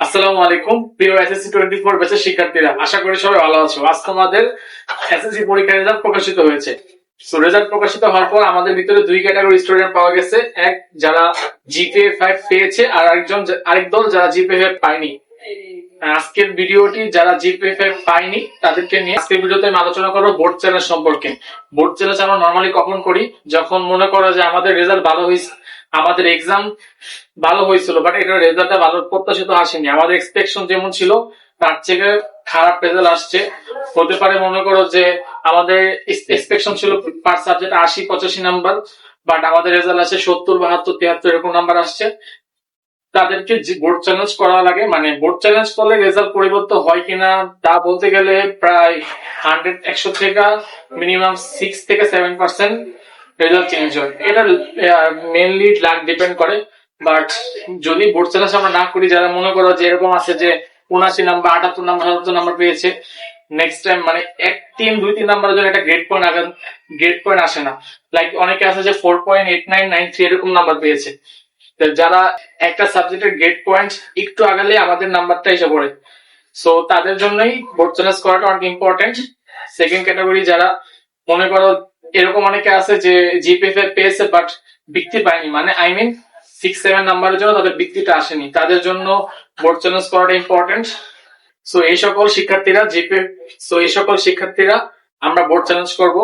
আসসালামু আলাইকুম। প্রিয় এসএসসি টোয়েন্টি ফোর শিক্ষার্থীরা, আশা করি সবাই ভালো আছো। এসএসসি পরীক্ষার রেজাল্ট প্রকাশিত হয়েছে। সো রেজাল্ট প্রকাশিত হওয়ার পর আমাদের ভিতরে দুই ক্যাটাগরি স্টুডেন্ট পাওয়া গেছে। এক, যারা ফাইভ পেয়েছে, আর আরেকজন, আরেক দল যারা জিপিএ ফাইভ পায়নি। আজকের ভিডিওটি যারা জিপিএ ফাইভ পায়নি, তাদেরকে নিয়ে আজকের ভিডিওতে আমি আলোচনা করব বোর্ড চ্যালেঞ্জ সম্পর্কে। বোর্ড চ্যালেঞ্জ আমরা নর্মালি কখন করি? যখন মনে করো যে আমাদের রেজাল্ট ভালো হয়েছে আমাদের এক্সাম ভালো হয়েছিল বাট এটার রেজাল্টটা ভালো, প্রত্যাশিত আসেনি। আমাদের এক্সপেকশন যেমন ছিল, তার থেকে খারাপ রেজাল্ট আসছে। হতে পারে মনে করো যে আমাদের এক্সপেকশন ছিল পার সাবজেক্ট আশি, পঁচাশি নাম্বার বাট আমাদের রেজাল্ট আছে সত্তর, বাহাত্তর, তিয়াত্তর এরকম নাম্বার আসছে। তাদেরকে বোর্ড চ্যালেঞ্জ করা লাগে মানে বোর্ড চ্যালেঞ্জ করলে রেজাল্ট পরিবর্তন হয় কিনা, তা বলতে গেলে প্রায় হান্ড্রেড একশো থেকে মিনিমাম সিক্স থেকে সেভেন পার্সেন্ট রেজাল্ট চেঞ্জ হয়। এটা মেনলি লাক ডিপেন্ড করে। বাট যদি বোর্ড চ্যালেঞ্জ আমরা না করি, যারা মনে করো যে এরকম আছে যে উনাশি নাম্বার আটাত্তর নাম্বার সাতাত্তর নাম্বার পেয়েছে নেক্সট টাইম মানে এক তিন, দুই তিন নাম্বারের জন্য একটা গ্রেড পয়েন্ট আগে গ্রেড পয়েন্ট আসে না। লাইক অনেকে আছে যে four point eight nine nine three এরকম নাম্বার পেয়েছে। যারা একটা সাবজেক্টের গ্রেড পয়েন্ট একটু আগালে আমাদের নাম্বারটা এসে পড়ে। সো তাদের জন্যই বোর্ড চ্যালেঞ্জ করাটা অনেক ইম্পর্টেন্ট সেকেন্ড ক্যাটাগরি যারা মনে করো এরকম অনেকে আছে যে জিপিএফ পেয়েছে বাট বৃত্তি পায়নি। মানে আই মিন সিক্স সেভেন নাম্বারের জন্য তাদের বৃত্তিটা আসেনি। তাদের জন্য বোর্ড চ্যালেঞ্জ করাটা ইম্পর্টেন্ট সো এই সকল শিক্ষার্থীরা জিপে সো এই সকল শিক্ষার্থীরা আমরা বোর্ড চ্যালেঞ্জ করব।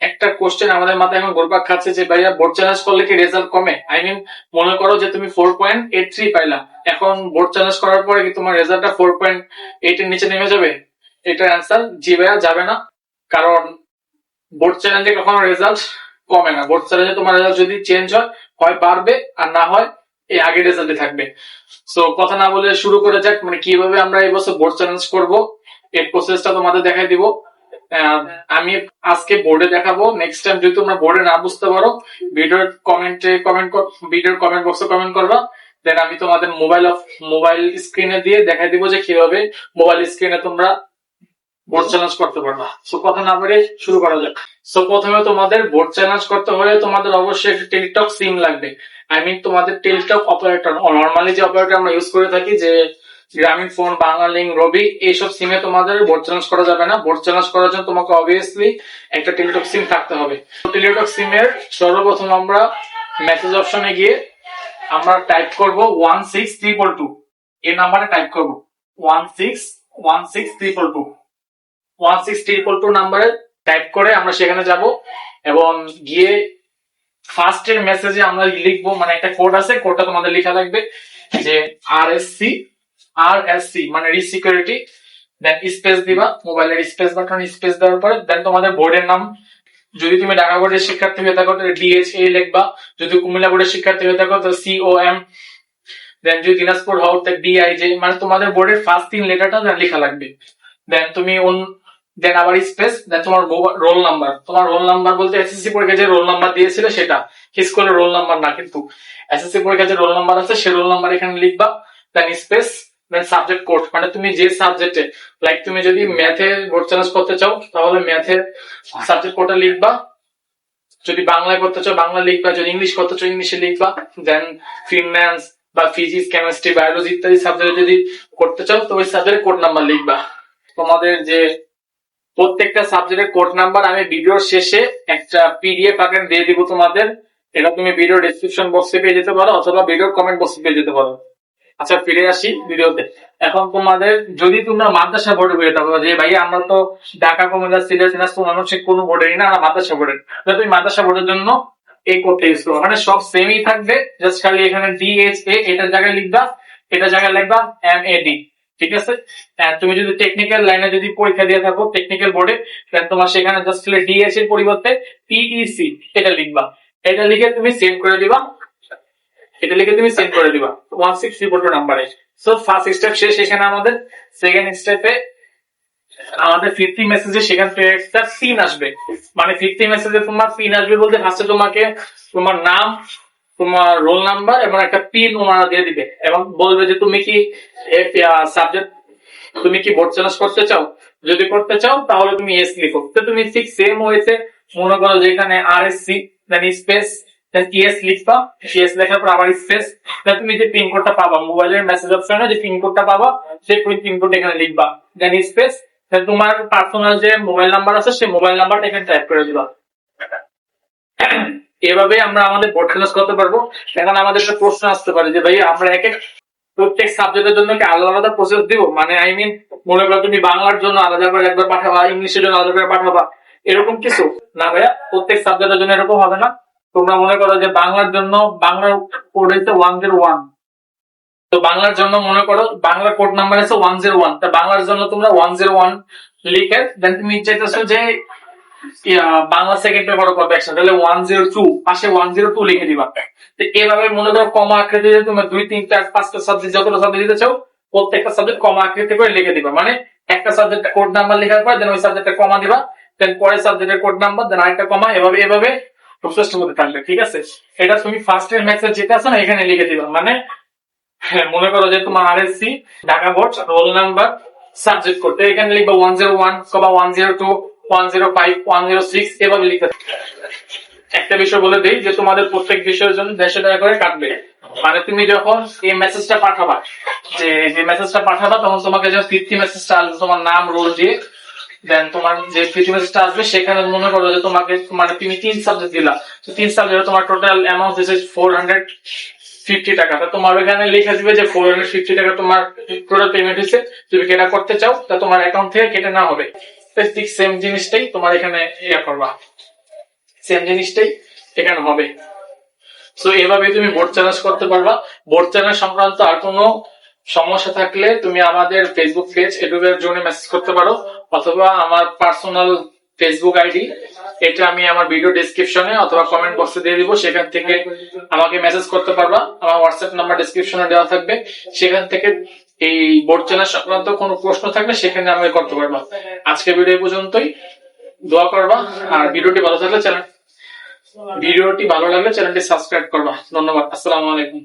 একটা কোশ্চেন আমাদের মাথায় এখন ঘুরপাক খাচ্ছে যে, ভাইয়া বোর্ড চ্যালেঞ্জ করলে কি রেজাল্ট কমে? আই মিন মনে করো যে তুমি ফোর পয়েন্ট এইট থ্রি পাইলা। এখন বোর্ড চ্যালেঞ্জ করার পরে কি তোমার রেজাল্টটা ফোর পয়েন্ট এইট এর নিচে নেমে যাবে? এটার অ্যান্সার জি ভাইয়া, যাবে না। কারণ বোর্ড চ্যালেঞ্জে কখনো রেজাল্ট কমে না। বোর্ড চ্যালেঞ্জে তোমার রেজাল্ট যদি চেঞ্জ হয় হয় বাড়বে, আর না হয় এই আগের রেজাল্টে থাকবে। সো কথা না বলে শুরু করে যাক মানে কীভাবে আমরা এই বছর বোর্ড চ্যালেঞ্জ করব, এর প্রসেসটা তোমাদের দেখাই দিব। আমি আজকে বোর্ডে দেখাবো। নেক্সট টাইম যদি তোমরা বোর্ডে না বুঝতে পারো ভিডিওর কমেন্টে কমেন্ট ভিডিওর কমেন্ট বক্সে কমেন্ট করবা। দেন আমি তোমাদের মোবাইল অফ মোবাইল স্ক্রিনে দিয়ে দেখাই দিব যে কীভাবে মোবাইল স্ক্রিনে তোমরা বোর্ড চ্যালেঞ্জ করতে পারবা সো কথা না বলে শুরু করা যাক। সো প্রথমে তোমাদের বোর্ড চ্যালেঞ্জ করতে হলে তোমাদের অবশ্যই একটা টেলিটক সিম লাগবে। আই মিন তোমাদের টেলিটক অপারেটর নর্মালি যে অপারেটর আমরা ইউজ করে থাকি, যে গ্রামীণ ফোন বাংলালিংক রবি এইসব সিমে তোমাদের বোর্ড চ্যালেঞ্জ করা যাবে না। বোর্ড চ্যালেঞ্জ করার জন্য তোমাকে অবভিয়াসলি একটা টেলিটক সিম থাকতে হবে। টেলিটক সিমের সর্বপ্রথম আমরা মেসেজ অপশনে গিয়ে আমরা টাইপ করব ওয়ান সিক্স ট্রিপল টু এই নাম্বারে টাইপ করব। One six one six triple two type করে আমরা সেখানে যাব এবং গিয়ে মেসেজে আমরা লিখব মানে একটা কোড আছে কোডটা তোমাদের লেখা লাগবে যে R S C R S C মানে দেন স্পেস দিবা মোবাইলের স্পেস বাটন স্পেস দেওয়ার পরে দেন তোমাদের বোর্ডের নাম। যদি তুমি ঢাকা বোর্ডের শিক্ষার্থী হয়ে থাকো, তাহলে লিখবা। যদি কুমিল্লা বোর্ডের শিক্ষার্থী হয়ে থাকো, তাহলে সিও এম দেন যদি দিনাজপুর হও, তাহলে ডিআইজে মানে তোমাদের বোর্ডের ফার্স্ট তিন লেটারটা লেখা লাগবে। দেন তুমি দেন আবার স্পেস দেন তোমার রোল নাম্বার তোমার রোল নাম্বার বলতে এসএসসি পরীক্ষায় যে রোল নাম্বার দিয়েছিল সেটা। স্কুলের রোল নাম্বার না কিন্তু। এসএসসি পরীক্ষায় যে রোল নাম্বার আছে, সেই রোল নাম্বার এখানে লিখবা then space then subject code মানে তুমি যে সাবজেক্টে লাইক তুমি যদি ম্যাথে বোর্ড চ্যালেঞ্জ করতে চাও, তাহলে ম্যাথের সাবজেক্ট কোডটা লিখবা। যদি বাংলায় করতে চাও, বাংলা লিখবা। যদি ইংলিশ করতে চাও, ইংলিশে লিখবা। দেন ফিনম্যান্স বা ফিজিক্স কেমিস্ট্রি বায়োলজি ইত্যাদি সাবজেক্ট যদি করতে চাও, তো ওই সাবজেক্টের কোড নাম্বার লিখবা। তোমাদের যে প্রত্যেকটা সাবজেক্টের কোড নাম্বার আমি ভিডিওর শেষে একটা পিডিএফ আকারে দিয়ে দিব তোমাদের। এটা তুমি ভিডিও ডেসক্রিপশন বক্সে পেয়ে যেতে পারো অথবা ভিডিওর কমেন্ট বক্সে পেয়ে যেতে পারো। আচ্ছা ফিরে আসি ভিডিওতে এখন তোমাদের, যদি তোমরা মাদ্রাসা বোর্ডে হয়ে থাকো, যে ভাই আমরা তো ঢাকা কুমিল্লা সিলেট মানুষের কোনো বোর্ডেরই না, আমরা মাদ্রাসা বোর্ডের তুমি মাদ্রাসা বোর্ডের জন্য এই কোডটা ইউজ করো। মানে সব সেমই থাকবে জাস্ট খালি এখানে ডিএইচএ এটার জায়গায় লিখবা, এটা জায়গায় লিখবা এম এ ডি ঠিক আছে? তুমি যদি টেকনিক্যাল লাইনে যদি পরীক্ষা দিয়ে থাকো টেকনিক্যাল বোর্ডে তাহলে তোমার সেখানে জাস্ট ডিএস এর পরিবর্তে পিইসি এটা লিখবা। এটা লিখে তুমি সেভ করে দিবা। এটা লিখে তুমি সেভ করে দিবা। ওয়ান সিক্স ট্রিপল টু নাম্বারে সো ফার্স্ট স্টেপ শেষ এখানে আমাদের। সেকেন্ড স্টেপে আমাদের ফিফটি মেসেজে সেখান থেকে একটা আসবে। মানে ফিফটি মেসেজে তোমার পিন আসবে বলতে ফার্স্টে তোমাকে তোমার নাম তোমার রোল নাম্বার এবং একটা পিন ওনারা দিয়ে দিবে এবং বলবে যে, তুমি কি সাবজেক্ট তুমি কি বোর্ড চ্যালেঞ্জ করতে চাও? যদি করতে চাও, তাহলে তুমি এস লিখো। তো তুমি ঠিক সেম হয়েছে। মনে করো যেখানে R S C then space yes লিখবা। ইয়েস লেখার পর আবার স্পেস তুমি যে পিনকোডটা পাবা মোবাইলের মেসেজ অপশনে যে পিনকোডটা পাবা, সেই পিনকোড এখানে লিখবা। দেন স্পেস তোমার পার্সোনাল যে মোবাইল নাম্বার আছে, সেই মোবাইল নাম্বারটা এখানে টাইপ করে দিবা। এভাবে আমরা আমাদের বোর্ড করতে পারব। এখন আমাদের একটা প্রশ্ন আসতে পারে যে ভাই আমরা এক প্রত্যেক সাবজেক্টের জন্য কি আলাদা আলাদা প্রসেস দিব? মানে আই মিন মনে করো তুমি বাংলার জন্য আলাদা করে একবার পাঠাবা, ইংলিশের জন্য আলাদা করে পাঠাবা, এরকম কিছু? না, ভাইয়া, প্রত্যেক সাবজেক্টের জন্য এরকম হবে না। তোমরা মনে করো যে, বাংলার জন্য বাংলার কোড হচ্ছে ওয়ান জিরো ওয়ান তো বাংলার জন্য মনে করো বাংলার কোড নাম্বার আছে ওয়ান জিরো ওয়ান তা বাংলার জন্য তোমরা ওয়ান জিরো ওয়ান লিখে দেন তুমি চাইতেছো যে বাংলা সেকেন্ড পেপার করবে একসাথে। তাহলে ওয়ান জিরো টু পাশে ওয়ান জিরো টু লিখে দিবা। তো এভাবে মনে করো কমা আকৃতিতে তুমি দুই তিন চার পাঁচটা সাবজেক্ট যতটা সাবজেক্ট দিতে চাও প্রত্যেকটা সাবজেক্ট কমা আকৃতি করে লিখে দিবা। মানে একটা সাবজেক্ট কোড নাম্বার লেখার পর দেন ওই সাবজেক্টটা কমা দিবা। দেন পরের সাবজেক্টের কোড নাম্বার দেন আরেকটা কমা এভাবে এভাবে প্রসেসটার মধ্যে থাকবে ঠিক আছে? এটা তুমি ফার্স্ট ইয়ার ম্যাথসের যেটা আছে না এখানে লিখে দিবা। মানে হ্যাঁ, মনে করো যে তোমার RSC Dhaka board roll number subject করতে এখানে লিখবা ওয়ান জিরো ওয়ান কবা one zero two one zero একটা বিষয় বলে দিই যে তোমাদের প্রত্যেক বিষয়ের জন্য দেড়শো টাকা করে কাটবে। মানে তুমি যখন এই মেসেজটা পাঠাবা, যে যে মেসেজটা পাঠাবা, তখন তোমাকে যে ফিফটি মেসেজটা আসবে, তোমার নাম রোল দিয়ে দেন তোমার যে ফিফটি মেসেজটা আসবে, সেখানে মনে করো যে তোমাকে মানে তুমি তিন সাবজেক্ট দিলা। তো তিন সাবজেক্টে তোমার টোটাল অ্যামাউন্ট হচ্ছে ফোর হান্ড্রেড ফিফটি টাকা। তা তোমার ওখানে লেখা দিবে যে ফোর হান্ড্রেড ফিফটি টাকা তোমার টোটাল পেমেন্ট হয়েছে। তুমি কেটা করতে চাও, তা তোমার অ্যাকাউন্ট থেকে কেটে না হবে। ঠিক সেম জিনিসটাই তোমার এখানে ইয়ে করবা। সেম জিনিসটাই এখানে হবে। সো এভাবে তুমি বোর্ড চ্যালেঞ্জ করতে পারবা। বোর্ড চ্যালেঞ্জ সংক্রান্ত আর কোনো সমস্যা থাকলে তুমি আমাদের ফেসবুক পেজ এডুবের জন্য মেসেজ করতে পারো। অথবা আমার পার্সোনাল ফেসবুক আইডি এটা আমি আমার ভিডিও ডেসক্রিপশনে অথবা কমেন্ট বক্সে দিয়ে দিব সেখান থেকে আমাকে মেসেজ করতে পারবা। আমার হোয়াটসঅ্যাপ নাম্বার ডেসক্রিপশনে দেওয়া থাকবে। সেখান থেকে এই বোর্ড চ্যানেল সংক্রান্ত কোনো প্রশ্ন থাকলে সেখানে আমাকে করতে পারবা আজকে ভিডিও পর্যন্তই। দোয়া করবা। আর ভিডিওটি ভালো থাকলে চ্যানেল ভিডিওটি ভালো লাগলে চ্যানেলটি সাবস্ক্রাইব করবা। ধন্যবাদ। আসসালামু আলাইকুম।